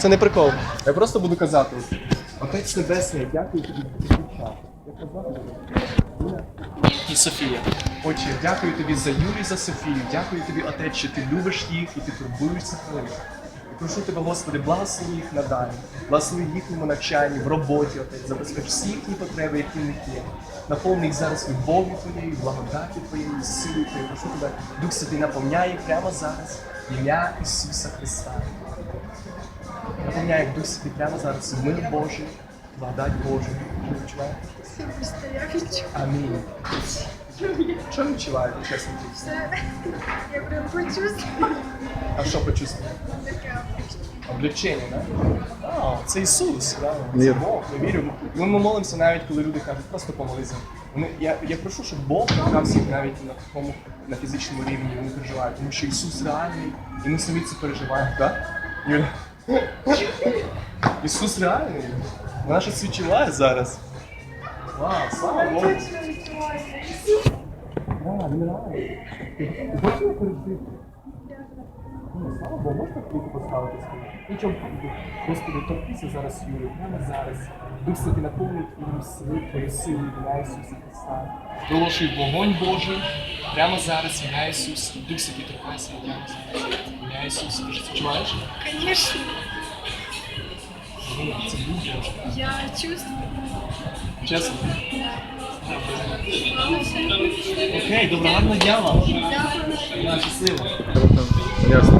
Це не прикол. Я просто буду казати. Отець Небесний, дякую тобі за? Юля? І Софія. Отче, дякую тобі за і за Софію. Дякую тобі, Отець, що ти любиш їх і ти турбуєшся про них. І прошу тебе, Господи, благослови їх надалі, благослови їхньому навчанні, в роботі, Отець, забезпеч всі їхні потреби, які в них є. Наповни їх зараз любов'ю Твоєю, благодаті Твоєю, силою Твоєю. Прошу тебе, Дух Святий наповняє прямо зараз ім'я Ісуса Христа. Наповняє Дух Святий прямо зараз мир Божий, благодать Божу. Що відчуваєте? Я відчув Амінь. Що відчуваєте, чесно? все. Я прям почувствувала А що почувствували? таке. Облегчення, да? А, це Ісус, да? Це Бог, ми віримо. Ми, ми молимося навіть, коли люди кажуть, просто помолися. Вони, я, я прошу, щоб Бог торкався навіть на такому на фізичному рівні, вони переживають, тому що Ісус реальний, і ми самі це переживаємо, так? Юля? Ісус реальний. Вона щось зараз. Вау, слава Богу. Да, він реальний. Ти хочеш його пережити? Ну, слава Богу, можна квіти поставити собі? Нічого, Господи, торкнися зараз Юрію, прямо зараз. Дух Святий наповнить твою силу, твою силу ім'я Ісуса Христа. Проголошуй вогонь Божий прямо зараз ім'я Ісуса. Дух Святий торкайся ім'я Ісуса. Ім'я Ісуса. Ти ж відчуваєш? Конечно, Я чувствую. Чесно. Окей, добре, гарного дня вам. Дякую. Щасливо. Ясно.